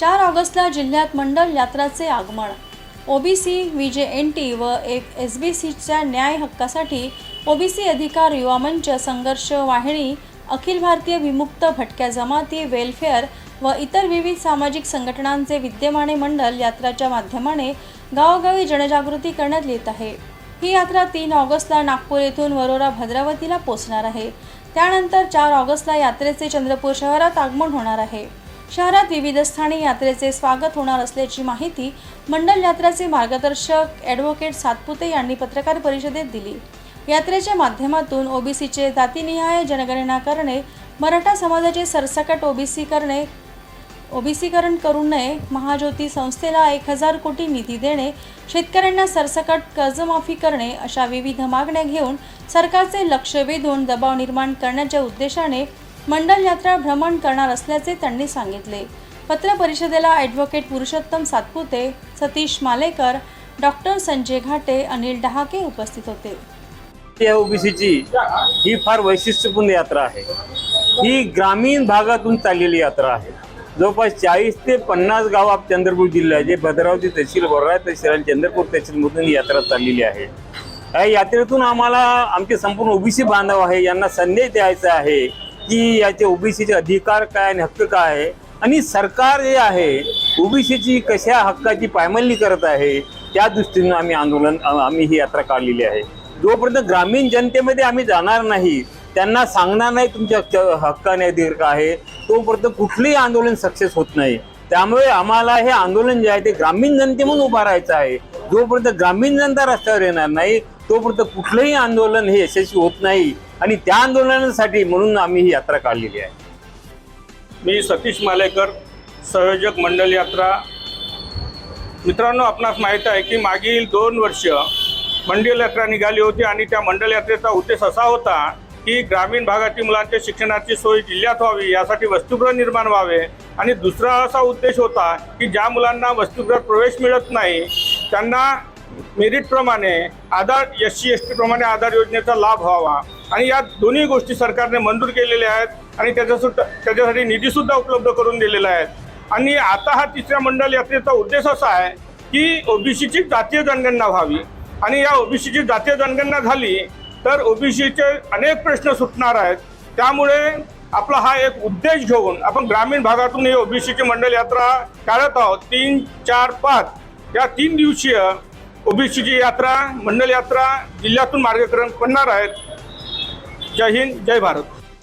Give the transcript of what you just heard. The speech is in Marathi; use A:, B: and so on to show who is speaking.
A: चार ऑगस्टला जिल्ह्यात मंडल यात्राचे आगमन. ओबीसी विजे एन टी व एक एस बी सीच्या न्याय हक्कासाठी ओबीसी अधिकार युवा मंच संघर्ष वाहिनी अखिल भारतीय विमुक्त भटक्या जमाती वेलफेअर व इतर विविध सामाजिक संघटनांचे विद्यमाने मंडल यात्राच्या माध्यमाने गावोगावी जनजागृती करण्यात येत आहे. ही यात्रा तीन ऑगस्टला नागपूर येथून वरोरा भद्रावतीला पोचणार आहे. त्यानंतर चार ऑगस्टला यात्रेचे चंद्रपूर शहरात आगमन होणार आहे. शहरात विविध स्थानी यात्रेचे स्वागत होणार असल्याची माहिती मंडल यात्राचे मार्गदर्शक ॲडव्होकेट सातपुते यांनी पत्रकार परिषदेत दिली. यात्रेच्या माध्यमातून ओबीसीचे जातीनिहाय जनगणना करणे मराठा समाजाचे सरसकट ओबीसी करणे ओबीसीकरण करू नये महाज्योती संस्थेला एक हजार कोटी निधी देणे शेतकऱ्यांना सरसकट कर्जमाफी करणे अशा विविध मागण्या घेऊन सरकारचे लक्ष वेधून दबाव निर्माण करण्याच्या उद्देशाने मंडल यात्रा भ्रमण करणार असल्याचे त्यांनी सांगितले. पत्र परिषदेला ॲडव्होकेट पुरुषोत्तम सातपुते सतीश मालेकर डॉक्टर संजय घाटे अनिल डहाके उपस्थित होते.
B: या ओबीसीची ही फार वैशिष्ट्यपूर्ण यात्रा आहे. ही ग्रामीण भागातून चाललेली यात्रा आहे. जवळपास चाळीस ते पन्नास गाव आप चंद्रपूर जिल्हा जे भद्रावती तहसील बोर्डा तहसील आणि चंद्रपूर तहसीलमधून ही यात्रा चाललेली आहे. या यात्रेतून आम्हाला आमचे संपूर्ण ओबीसी बांधव आहे. यांना संदेश द्यायचा आहे. की याचे ओबीसीचे अधिकार काय आणि हक्क काय आहे? आणि सरकार जे आहे ओबीसीची कशा हक्काची पायमल्ली करत आहे त्या दृष्टीनं आम्ही आंदोलन आम्ही ही यात्रा काढलेली आहे. जोपर्यंत ग्रामीण जनतेमध्ये आम्ही जाणार नाही त्यांना सांगणार नाही तुमच्या हक्क- हक्काने दीर्घ आहे तोपर्यंत कुठलंही आंदोलन सक्सेस होत नाही. त्यामुळे आम्हाला हे आंदोलन जे आहे ते ग्रामीण जनतेमधून उभा राहायचं आहे. जोपर्यंत ग्रामीण जनता रस्त्यावर येणार नाही तोपर्यंत कुठलंही आंदोलन हे यशस्वी होत नाही. आणि त्या आंदोलनासाठी म्हणून आम्ही ही यात्रा काढलेली आहे.
C: मी सतीश मालेकर संयोजक मंडल यात्रा. मित्रांनो आपणास माहीत आहे की मागील दोन वर्ष मंडल यात्रा निघाली होती आणि त्या मंडल यात्रेचा उद्देश असा होता की ग्रामीण भागातील मुलांच्या शिक्षणाची सोय जिल्ह्यात व्हावी यासाठी वस्तुगृह निर्माण व्हावे. आणि दुसरा असा उद्देश होता की ज्या मुलांना वस्तुगृहात प्रवेश मिळत नाही त्यांना मेरिटप्रमाणे आधार एस सी एस टीप्रमाणे आधार योजनेचा लाभ व्हावा. आणि या दोन्ही गोष्टी सरकारने मंजूर केलेल्या आहेत आणि त्याच्यासुद्धा त्याच्यासाठी निधीसुद्धा उपलब्ध करून दिलेला आहे आणि आता हा तिसऱ्या मंडल यात्रेचा उद्देश असा आहे की ओबीसीची जातीय जनगणना व्हावी. आणि या ओबीसीची जातीय जनगणना झाली तर ओबीसीचे अनेक प्रश्न सुटणार आहेत. त्यामुळे आपला हा एक उद्देश घेऊन आपण ग्रामीण भागातून ही ओबीसीची मंडल यात्रा काढत आहोत. तीन चार पाच या तीन दिवसीय ओबीसीची यात्रा मंडल यात्रा जिल्ह्यातून मार्गक्रमण करणार आहेत. जय हिंद जय भारत.